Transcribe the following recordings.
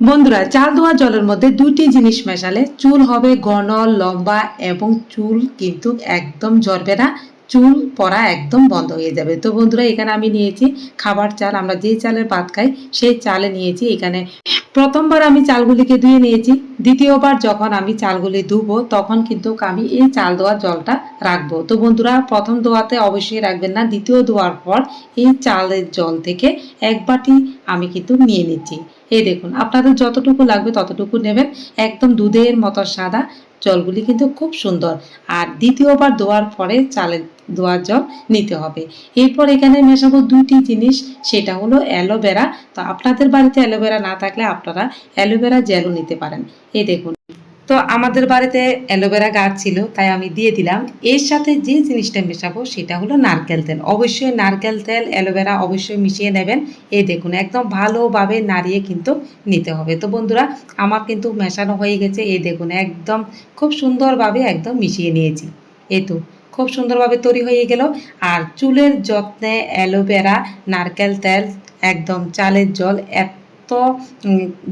বন্ধুরা, চাল ধোয়া জলের মধ্যে দুটি জিনিস মেশালে চুল হবে ঘন, লম্বা এবং চুল কিন্তু একদম ঝরবে না, চুল পড়া একদম বন্ধ হয়ে যাবে। তো বন্ধুরা, এখানে আমি নিয়েছি খাবার চাল, আমরা যে চালের ভাত খাই সেই চালে নিয়েছি এখানে। প্রথমবার আমি চালগুলিকে ধুয়ে নিয়েছি, দ্বিতীয়বার যখন আমি চালগুলি ধুবো তখন কিন্তু আমি এই চাল ধোয়ার জলটা রাখব। তো বন্ধুরা, প্রথম ধোয়াতে অবশ্যই রাখবেন না, দ্বিতীয় ধোয়ার পর এই চালের জল থেকে এক বাটি আমি কিন্তু নিয়ে নিচ্ছি। এই দেখুন, আপনাদের যতটুকু লাগবে ততটুকু নেবেন। একদম দুধের মতো সাদা। জলগুলি কিন্তু খুব সুন্দর। আর দ্বিতীয়বার দোয়ার পরে চালের দোয়ার জল নিতে হবে। এরপর এখানে মেশাবো দুটি জিনিস। সেটা হলো অ্যালোভেরা। তো আপনাদের বাড়িতে অ্যালোভেরা না থাকলে আপনারা অ্যালোভেরা জেলও নিতে পারেন। এই দেখুন। তো আমাদের বাড়িতে অ্যালোভেরা গাছ ছিল, তাই আমি দিয়ে দিলাম। এর সাথে যে জিনিসটা মেশাবো সেটা হলো নারকেল তেল। অবশ্যই নারকেল তেল, অ্যালোভেরা অবশ্যই মিশিয়ে নেবেন। এই দেখুন, একদম ভালোভাবে নাড়িয়ে কিন্তু নিতে হবে। তো বন্ধুরা, আমার কিন্তু মেশানো হয়ে গেছে। এই দেখুন, একদম খুব সুন্দরভাবে একদম মিশিয়ে নিয়েছি। এই তো, খুব সুন্দরভাবে তৈরি হয়ে গেল। আর চুলের যত্নে অ্যালোভেরা, নারকেল তেল, একদম চালের জল, এত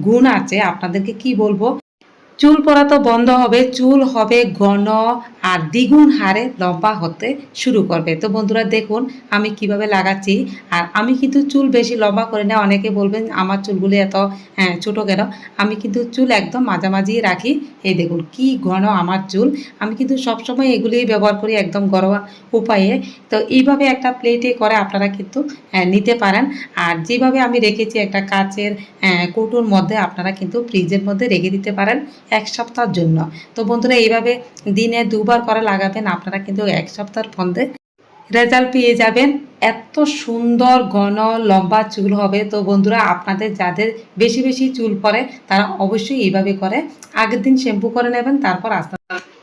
গুণ আছে। আপনাদেরকে কি বলব? চুল পড়া তো বন্ধ হবে চুল হবে ঘন আর দ্বিগুণ হারে লম্বা হতে শুরু করবে। তো বন্ধুরা দেখুন আমি কীভাবে লাগাচ্ছি। আর আমি কিন্তু চুল বেশি লম্বা করি না অনেকে বলবেন আমার চুলগুলি এত হ্যাঁ, ছোট কেন? আমি কিন্তু চুল একদম মাঝামাঝি রাখি। এই দেখুন কি ঘন আমার চুল। আমি কিন্তু সবসময় এগুলি ব্যবহার করি একদম ঘরোয়া উপায়ে। তো এইভাবে একটা প্লেটে করে আপনারা কিন্তু হ্যাঁ, নিতে পারেন। আর যেভাবে আমি রেখেছি একটা কাচের হ্যাঁ, কৌটোর মধ্যে আপনারা কিন্তু ফ্রিজের মধ্যে রেখে দিতে পারেন। এক সপ্তাহের জন্য। তো বন্ধুরা, এইভাবে দিনে দুবার করে লাগাবেন, আপনারা কিন্তু এক সপ্তাহের মধ্যে রেজাল্ট পেয়ে যাবেন। এত সুন্দর ঘন লম্বা চুল হবে। তো বন্ধুরা, আপনাদের যাদের বেশি বেশি চুল পরে, তারা অবশ্যই এইভাবে করে। আগের দিন শ্যাম্পু করে নেবেন, তারপর আস্তে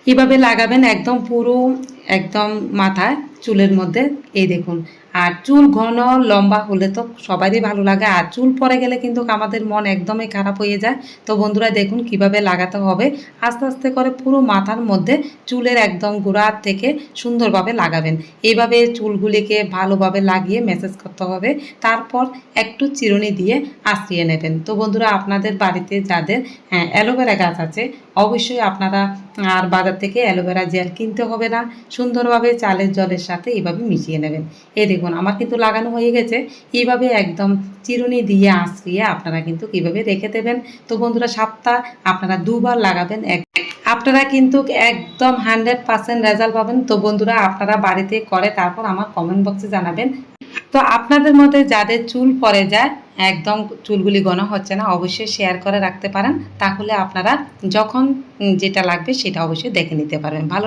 এইভাবে লাগাবেন একদম পুরো একদম মাথায় চুলের মধ্যে। এই দেখুন আর চুল ঘন, লম্বা হলে তো সবারই ভালো লাগে। আর চুল পড়ে গেলে কিন্তু আমাদের মন একদমই খারাপ হয়ে যায়। তো বন্ধুরা দেখুন কীভাবে লাগাতে হবে। আস্তে আস্তে করে পুরো মাথার মধ্যে চুলের একদম গোড়ার থেকে সুন্দরভাবে লাগাবেন। এইভাবে চুলগুলিকে ভালোভাবে লাগিয়ে মেসেজ করতে হবে। তারপর একটু চিরুনি দিয়ে আশ্রিয়ে নেবেন। তো বন্ধুরা আপনাদের বাড়িতে যাদের হ্যাঁ অ্যালোভেরা গাছ আছে, অবশ্যই আপনারা আর বাজার থেকে অ্যালোভেরা জেল কিনতে হবে না। সুন্দরভাবে চালের জলের সাথে এইভাবে মিশিয়ে নেবেন। এই দেখুন আমার কিন্তু লাগানো হয়ে গেছে। এইভাবে একদম চিরুনি দিয়ে আঁচড়িয়ে আপনারা কিন্তু কীভাবে রেখে দেবেন? তো বন্ধুরা সপ্তাহ আপনারা দুবার লাগাবেন। এক আপনারা কিন্তু একদম হান্ড্রেড পার্সেন্ট রেজাল্ট পাবেন। তো বন্ধুরা, আপনারা বাড়িতে করে তারপর আমার কমেন্ট বক্সে জানাবেন। তো আপনাদের মধ্যে যাদের চুল পরে যায়, একদম চুলগুলি ঘন হচ্ছে না, অবশ্যই শেয়ার করে রাখতে পারেন। তাহলে আপনারা যখন যেটা লাগবে সেটা অবশ্যই দেখে নিতে পারবেন। ভালো